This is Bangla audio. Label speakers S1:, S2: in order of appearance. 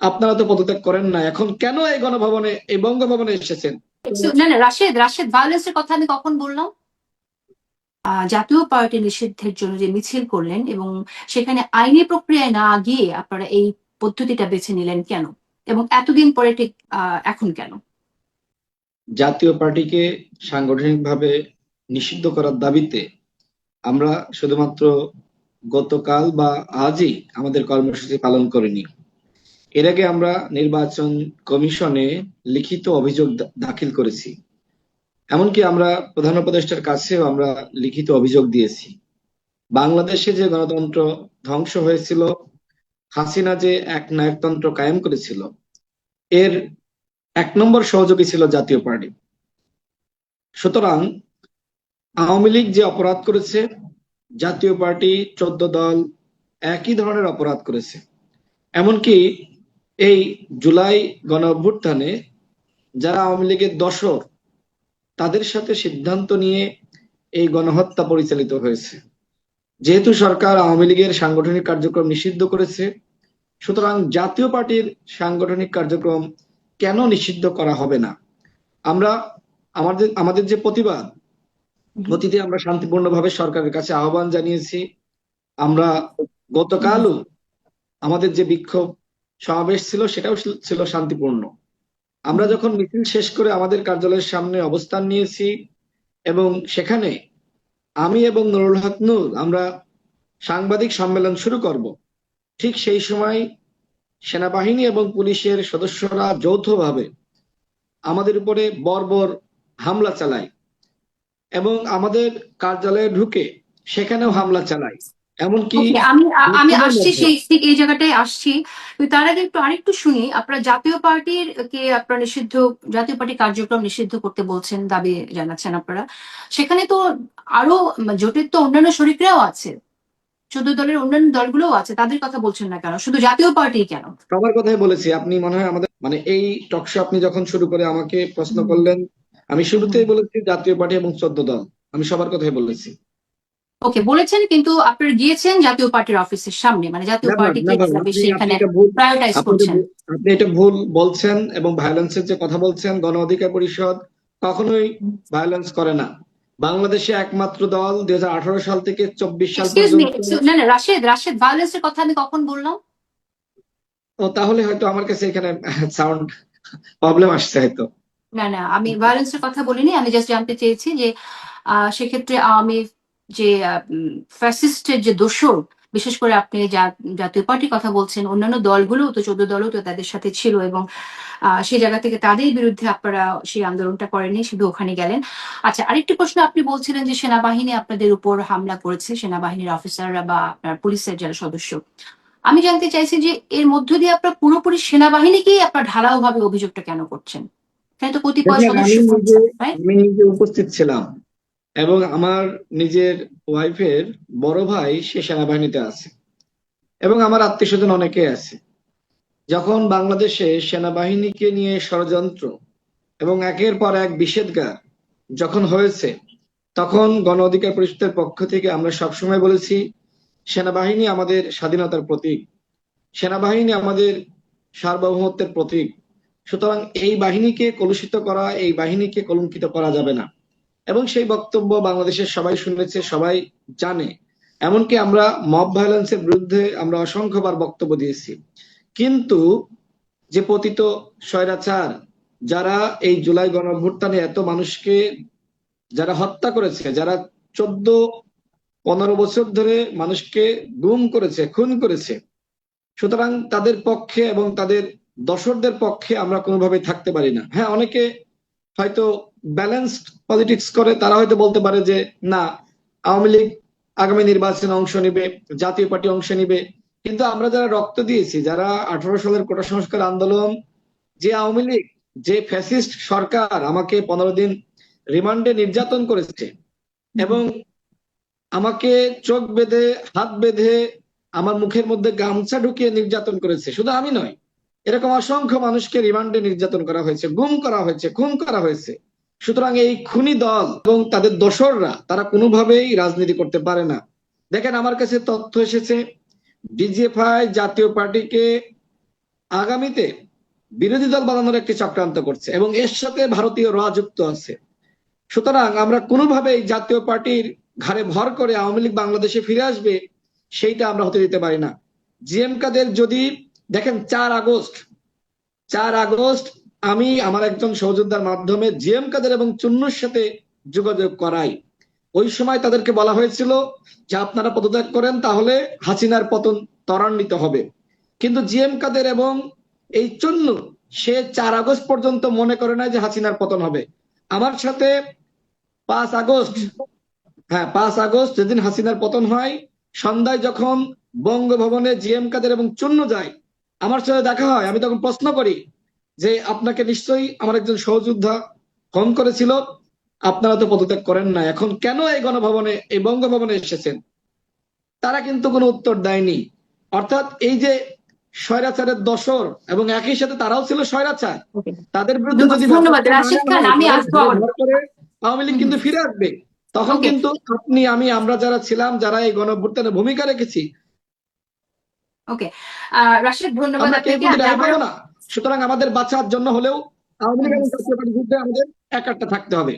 S1: আপনারা তো পদত্যাগ করেন না এখন কেন এই গণভবনে এই বঙ্গভবনে এসেছেন?
S2: না না রাশেদ রাশেদ ভায়োলেন্সের কথা আমি কখন বললাম? আহ, জাতীয় পার্টি নিষিদ্ধের জন্য যে মিছিল করলেন এবং সেখানে আইনি প্রক্রিয়ায় না গিয়ে আপনারা এই পদ্ধতিটা বেছে নিলেন কেন? এবং এতদিন পরে ঠিক আহ, এখন কেন?
S1: জাতীয় পার্টিকে সাংগঠনিকভাবে নিষিদ্ধ করার দাবিতে আমরা শুধুমাত্র গতকাল বা আজই আমাদের কর্মসূচি পালন করিনি। এর আগে আমরা নির্বাচন কমিশনে লিখিত অভিযোগ দাখিল করেছি। এমনকি আমরা প্রধান উপদেষ্টার কাছেও আমরা লিখিত অভিযোগ দিয়েছি। বাংলাদেশে যে গণতন্ত্র ধ্বংস হয়েছিল, হাসিনা যে এক নায়কতন্ত্র কায়েম করেছিল, এর এক নম্বর সহযোগী ছিল জাতীয় পার্টি। সুতরাং আওয়ামী লীগ যে অপরাধ করেছে, জাতীয় পার্টি, চোদ্দ দল একই ধরনের অপরাধ করেছে। এমনকি এই জুলাই গণ অভ্যুত্থানে যারা আওয়ামী লীগের দশক তাদের সাথে সিদ্ধান্ত নিয়ে এই গণহত্যা পরিচালিত হয়েছে। যেহেতু সরকার আওয়ামী লীগের সাংগঠনিক কার্যক্রম নিষিদ্ধ করেছে, সুতরাং জাতীয় পার্টির সাংগঠনিক কার্যক্রম কেন নিষিদ্ধ করা হবে না? আমরা আমাদের আমাদের যে প্রতিবাদ, অতীতে আমরা শান্তিপূর্ণভাবে সরকারের কাছে আহ্বান জানিয়েছি। আমরা গতকালও আমাদের যে বিক্ষোভ সমাবেশ ছিল, সেটাও ছিল- শান্তিপূর্ণ। আমরা যখন মিছিল শেষ করে আমাদের কার্যালয়ের সামনে অবস্থান নিয়েছি এবং সেখানে আমি এবং নুরুল হক নূর আমরা সাংবাদিক সম্মেলন শুরু করব, ঠিক সেই সময় সেনাবাহিনী এবং পুলিশের সদস্যরা যৌথভাবে আমাদের উপরে বর্বর হামলা চালায় এবং আমাদের কার্যালয়ে ঢুকে সেখানেও হামলা চালায়। এমনকি
S2: আমি আমি আসছি সেই ঠিক এই জায়গাটায় আসছি। তার আগে একটু আরেকটু শুনি আপনারা জাতীয় পার্টির কে আপনারা নিষিদ্ধ জাতীয় পার্টি কার্যক্রম নিষিদ্ধ করতে বলছেন দাবি জানাচ্ছেন আপনারা? সেখানে তো আরও জোটের তো অন্যান্য শরিকরাও আছে। চোদ্দ দলের অন্যান্য দলগুলোও আছে তাদের কথা বলছেন না কেন? শুধু জাতীয় পার্টি কেন?
S1: সবার কথাই বলেছি আপনি মনে হয় আমাদের মানে এই টকশো আপনি যখন শুরু করে আমাকে প্রশ্ন করলেন আমি শুরুতেই বলেছি জাতীয় পার্টি এবং চোদ্দ দল। আমি সবার কথাই বলেছি।
S2: ওকে বলেছেন কিন্তু আপনারা গিয়েছেন জাতীয় পার্টির অফিসের সামনে মানে জাতীয়
S1: never.
S2: বেশি এখানে প্রায়োরিটাইজ করছেন।
S1: আপনি এটা ভুল বলছেন এবং ভায়োলেন্সের যে কথা বলছেন গণ অধিকার পরিষদ কখনোই ভায়োলেন্স করে না। বাংলাদেশে একমাত্র দল দুই হাজার আঠারো সাল থেকে চব্বিশ সাল
S2: না না রাশেদ রাশেদ ভায়োলেন্সের কথা আমি কখন বললাম?
S1: ও তাহলে হয়তো আমার কাছে এখানে সাউন্ড প্রবলেম আসছে হয়তো।
S2: না না আমি ভায়োলেন্সের কথা বলিনি আমি জাস্ট জানতে চেয়েছি যে সেক্ষেত্রে আওয়ামী যে ফ্যাসিস্টের যে দোষর বিশেষ করে আপনি জাতীয় পার্টির কথা বলছেন অন্যান্য দলগুলো তো চোদ্দ দলও তো তাদের সাথে ছিল এবং সেই জায়গা থেকে তাদের বিরুদ্ধে আপনারা সেই আন্দোলনটা করেনি শুধু ওখানে গেলেন। আচ্ছা আরেকটি প্রশ্ন আপনি বলছিলেন যে সেনাবাহিনী আপনাদের উপর হামলা করেছে সেনাবাহিনীর অফিসাররা বা আপনার পুলিশের যারা সদস্য। আমি জানতে চাইছি যে এর মধ্য দিয়ে আপনার পুরোপুরি সেনাবাহিনীকেই আপনার ঢালাও ভাবে অভিযোগটা কেন করছেন? তাই তো কতিপয় সদস্য
S1: আমি নিজে উপস্থিত ছিলাম। এবং আমার নিজের ওয়াইফের বড় ভাই সে সেনাবাহিনীতে আছে। এবং আমার আত্মীয় স্বজন অনেকে আছে। যখন বাংলাদেশে সেনাবাহিনীকে নিয়ে ষড়যন্ত্র এবং একের পর এক নিষেধগার যখন হয়েছে, তখন গণ অধিকার পরিষদের পক্ষ থেকে আমরা সবসময় বলেছি, সেনাবাহিনী আমাদের স্বাধীনতার প্রতীক। সেনাবাহিনী আমাদের সার্বভৌমত্বের প্রতীক। সুতরাং এই বাহিনীকে কলুষিত করা, এই বাহিনীকে কলঙ্কিত করা যাবে না। এবং সেই বক্তব্য বাংলাদেশের সবাই শুনেছে, সবাই জানে। এমনকি আমরা মব ভায়োলেন্সের বিরুদ্ধে আমরা অসংখ্যবার বক্তব্য দিয়েছি। কিন্তু যে পতিত স্বৈরাচার, যারা এই জুলাই গণঅভ্যুত্থানে এত মানুষকে যারা হত্যা করেছে, যারা চোদ্দ, পনেরো বছর ধরে মানুষকে গুম করেছে, খুন করেছে, সুতরাং তাদের পক্ষে এবং তাদের দর্শকদের পক্ষে আমরা কোনোভাবেই থাকতে পারি না। হ্যাঁ অনেকে হয়তো ব্যালেন্সড পলিটিক্স করে, তারা হয়তো বলতে পারে যে, না, আওয়ামী লীগ আগামী নির্বাচনে অংশ নেবে, জাতীয় পার্টি অংশ নেবে। কিন্তু আমরা যারা রক্ত দিয়েছি, যারা আঠারো সালের কোটা সংস্কার আন্দোলন, যে আওয়ামী লীগ, যে ফ্যাসিস্ট সরকার আমাকে পনেরো দিন রিমান্ডে নির্যাতন করেছে এবং আমাকে চোখ বেঁধে, হাত বেঁধে, আমার মুখের মধ্যে গামছা ঢুকিয়ে নির্যাতন করেছে। শুধু আমি নয়, এরকম অসংখ্য মানুষকে রিমান্ডে নির্যাতন করা হয়েছে, গুম করা হয়েছে, খুন করা হয়েছে। সুতরাং এই খুনি দল এবং তাদের দোসররা, তারা কোনোভাবেই রাজনীতি করতে পারে না। দেখেন, আমার কাছে তথ্য এসেছে, ডিজিএফআই জাতীয় পার্টিকে আগামীতে বিরোধী দল বানানোর একটি চক্রান্ত করছে এবং এর সাথে ভারতীয় র যুক্ত আছে। সুতরাং আমরা কোনোভাবেই জাতীয় পার্টির ঘাড়ে ভর করে আওয়ামী লীগ বাংলাদেশে ফিরে আসবে, সেইটা আমরা হতে দিতে পারি না। জিএম কাদের যদি, দেখেন, চার আগস্ট চার আগস্ট আমি আমার একজন সহযোদ্ধার মাধ্যমে জিএম কাদের এবং চুন্নুর সাথে যোগাযোগ করাই। ওই সময় তাদেরকে বলা হয়েছিল যে আপনারা পদত্যাগ করেন, তাহলে হাসিনার পতন ত্বরান্বিত হবে। কিন্তু জিএম কাদের এবং এই চুন্নু, সে চার আগস্ট পর্যন্ত মনে করে না যে হাসিনার পতন হবে। আমার সাথে পাঁচ আগস্ট হ্যাঁ পাঁচ আগস্ট যেদিন হাসিনার পতন হয়, সন্ধ্যায় যখন বঙ্গভবনে জিএম কাদের এবং চুন্নু যায়, আমার সাথে দেখা হয়, আমি তখন প্রশ্ন করি যে আপনাকে নিশ্চয়ই আমার একজন সহযোদ্ধা ফোন করেছিল আপনারা তো পদত্যাগ করেন না। এখন কেন এই গণভবনে এই বঙ্গভবনে এসেছেন? তারা কিন্তু কোনো উত্তর দেয়নি। অর্থাৎ এই যে স্বৈরাচারের দশর এবং একই সাথে তারাও ছিল স্বৈরাচার তাদের বিরুদ্ধে যদি আওয়ামী লীগ কিন্তু ফিরে আসবে। তখন কিন্তু আপনি আমি আমরা যারা ছিলাম যারা এই গণভ্যুত্থানে ভূমিকা রেখেছি।
S2: ওকে। রাশিদ ধন্যবাদ আপনাকে।
S1: সুতরাং আমাদের বাঁচার জন্য হলেও আওয়ামী লীগ আমাদের একাট্টা থাকতে হবে।